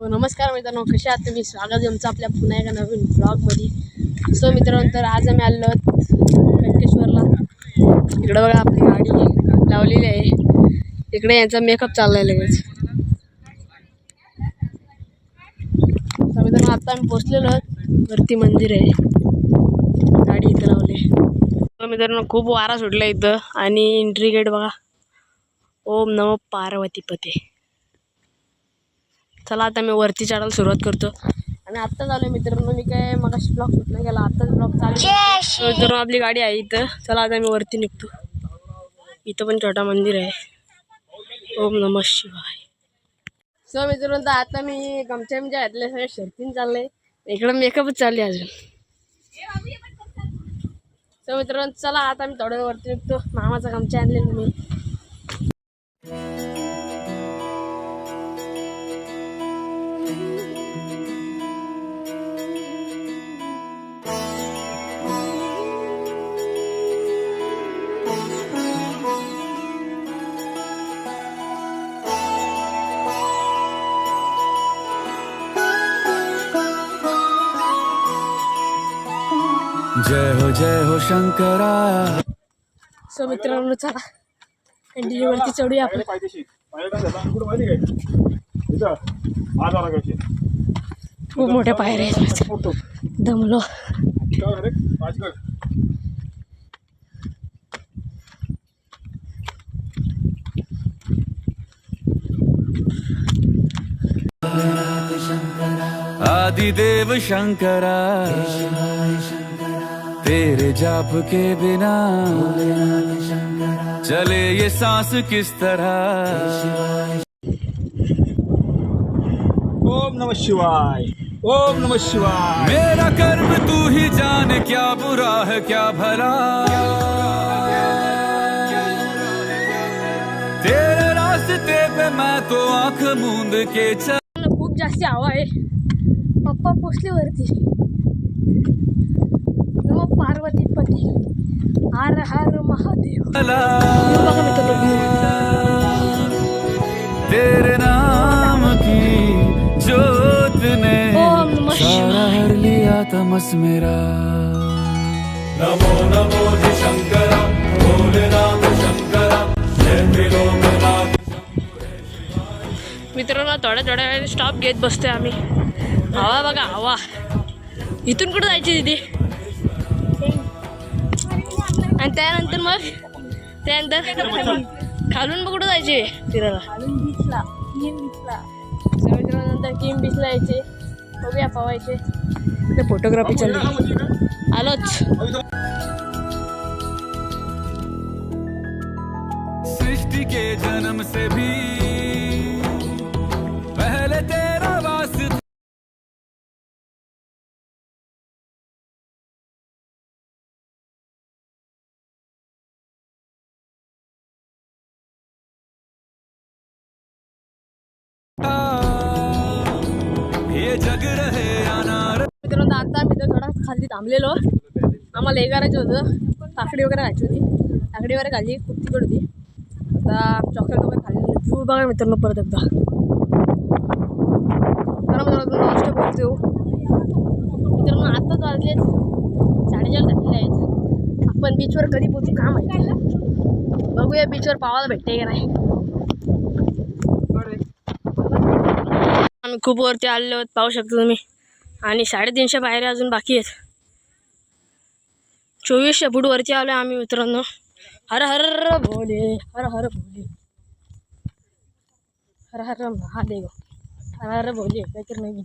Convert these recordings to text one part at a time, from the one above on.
हो, नमस्कार मित्रांनो कसे आहात तुम्ही? स्वागत आहे तुमचं आपल्या पुन्हा एका नवीन ब्लॉगमध्ये सो मित्रांनो तर आज आम्ही आलो आहोत कटकेश्वरला इकडं बघा आपली गाडी लावलेली आहे. इकडे यांचा मेकअप चाललाय लगेच. तर मित्रांनो आता आम्ही पोचलेलो वरती मंदिर आहे. गाडी इथं लावली आहे. मित्रांनो खूप वारा सुटला इथं. आणि एंट्री गेट बघा. ओम नमो पार्वती पते चला आता मी वरती चढायला सुरुवात करतो. आणि आत्ताच आलो मित्रांनो मी काय मग ब्लॉग नाही केला आत्ताच ब्लॉग चालू आहे. मित्रांनो आपली गाडी आहे इथं. चला आता मी वरती निघतो. इथं पण छोटा मंदिर आहे. ओम नम शिवाय. सो मित्रांनो तर आता मी गमच्या म्हणजे घातले सगळे शर्तीन चाललंय. इकडं मेकअपच चालले अजून. सो मित्रांनो चला आता मी थोड्या वरती निघतो. मामाचा गमच्या आणले मी. जय हो जय हो शंकरा. सो मित्रांनो चला. कंटिन्यूवरती चढूया आपण. खूप मोठ्या पायऱ्या आहेत दमलो. आदिदेव शंकरा. तेरे जाप के बिना चले ये सांस किस तरह? ओम नमः शिवाय ओम नमः शिवाय। मेरा कर्म तू ही जाने क्या बुरा है क्या भला? तेरे रास्ते पे मैं तो आँख मूंद के चल खूप जास्ती हवा आहे. पप्पा पोचले वरती नमो पार्वती पती हर हर महादेव चला हे बघा मित्रांनो तेरे नाम की जोत ने ओम नमः सारा शिवाय हर लिया तमस मेरा नमो नमो जी शंकरा भोलेनाथ शंकरा जय त्रिलोकनाथ मित्रांनो थोड्या थोड्या वेळाने स्टॉप घेत बसतोय आम्ही हवा बघा हवा इथून कुठं जायची दिदी आणि त्यानंतर मग त्यानंतर खालून मग कुठं जायचे? फिरायला. So मित्रांनो नंतर किम बीचला यायचे. बघूया पवायचे. ते फोटोग्राफी चालली आलोच. सृष्टि के जन्म से भी जग रहे मित्रांनो आता मी तर थोडा खाली थांबलेलो. आम्हाला हे करायचं होतं. काकडी वगैरे खायची होती. काकडी वगैरे खाल्ली खूप तिकड होती. आता चॉकलेट वगैरे खाल्ली व्ह्यू बघा मित्रांनो परत एकदा. हो. तर मित्रांनो नाश्ता करतो मित्रांनो आत्ताच वाजले साडेचार झालेले आहेत. आपण बीचवर कधी पोहोचू का माहिती. बघूया बीचवर पावायला भेटते की नाही. आम्ही खूप वरती आलेलो आहोत पाहू शकता तुम्ही. आणि साडेतीनशे पायऱ्या अजून बाकी आहेत. चोवीसशे फूट वरती आलो आम्ही मित्रांनो. हर हर भोले हर हर भोले. हर हर महादेव हर हर भोले काहीतरी नवीन.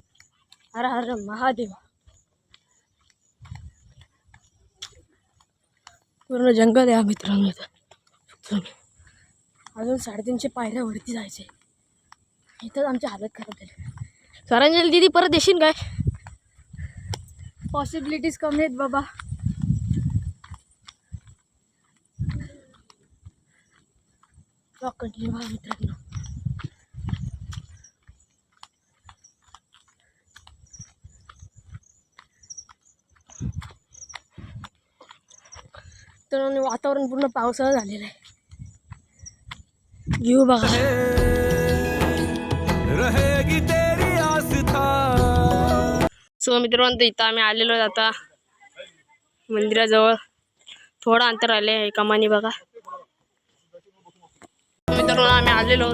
हर हर महादेव. पूर्ण जंगल आहे मित्रांनो इथं. अजून साडेतीनशे पायऱ्या वरती जायचे इथंच आमची हालत खराब झाली. सरांजली दिदी परत येशील काय? पॉसिबिलिटीज कमी आहेत बाबा. कंटिन्यू व्हा मित्रांनो. तर वातावरण पूर्ण पावसाळा झालेलं आहे. व्ह्यू बघा. रहेगी सो मित्रांनो इथं आम्ही आहे आता मंदिराजवळ. थोडं अंतर आले आहे, कमानी बघा. मित्रांनो, आम्ही आलेलो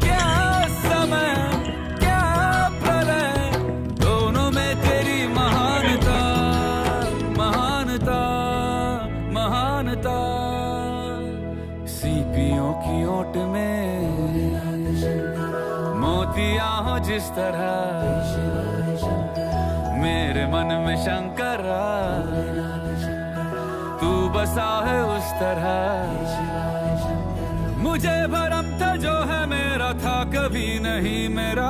सीपियों की ओट में, मोतियाँ हो जिस तरह। मेरे मन में शंकर तू बसा है उस तरह। मुझे भरम था जो है मेरा, था कभी नहीं मेरा।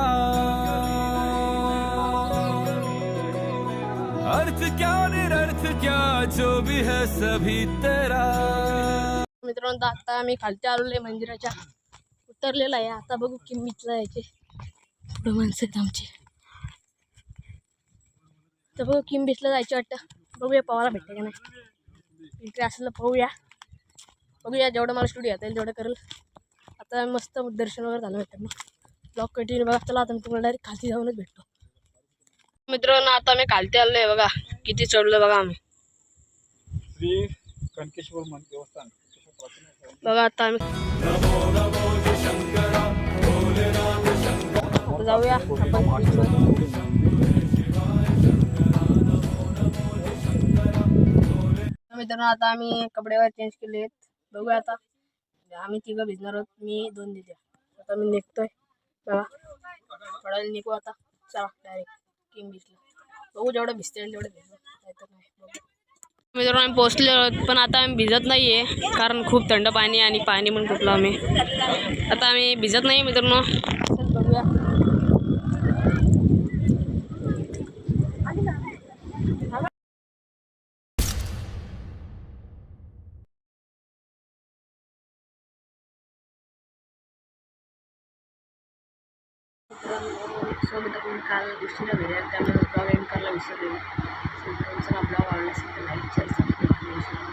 अर्थ क्या, निरर्थ क्या, जो भी है सभी तेरा। मित्रांनो, आता आम्ही खालती आलेलो मंदिराच्या. उतरलेला आहे. आता बघू किंमतीला यायचे पुढं माणसं आहेत आमची. तर बघू किंमतीला जायचे वाटतं. बघूया पवायला भेटते का नाही. इकडे असलं पाहूया बघूया. जेवढं मला स्टुडिओ येता येईल तेवढं करेल. आता मस्त दर्शन वगैरे झालं भेटतं मग ब्लॉग कंटिन्यू बघा. चला आता मी तुम्हाला डायरेक्ट खालती जाऊनच भेटतो. मित्रांनो आता आम्ही खालती आलो आहे बघा. किती चढलो बघा आम्ही. श्री कणकेश्वर मन देवस्थान. बघा आता आम्ही. जाऊया आपण. मित्रांनो आता आम्ही कपडे वगैरे चेंज केले आहेत. बघूया आता. आम्ही तिघं भिजणार आहोत. मी दोन दिद्या आता मी निघतोय. चला. पडायला निघू आता. चला डायरेक्ट किंग बीचला बघू जेवढं भिजते येईल तेवढं भिजू. नाही. बघू. मित्रांनो आम्ही पोचले आहोत पण आता आम्ही भिजत नाही आहे कारण खूप थंड पाणी आहे आणि पाणी पण कुठलं आम्ही. आता आम्ही भिजत नाही मित्रांनो. बघूया. पण सोबत आपण काल उशिरा गेले त्यामुळे ब्लॉग एंड करायला विसरलेलो. तुमचा हा ब्लॉग आवडला असेल तर लाईक शेअर सबस्क्राईब करू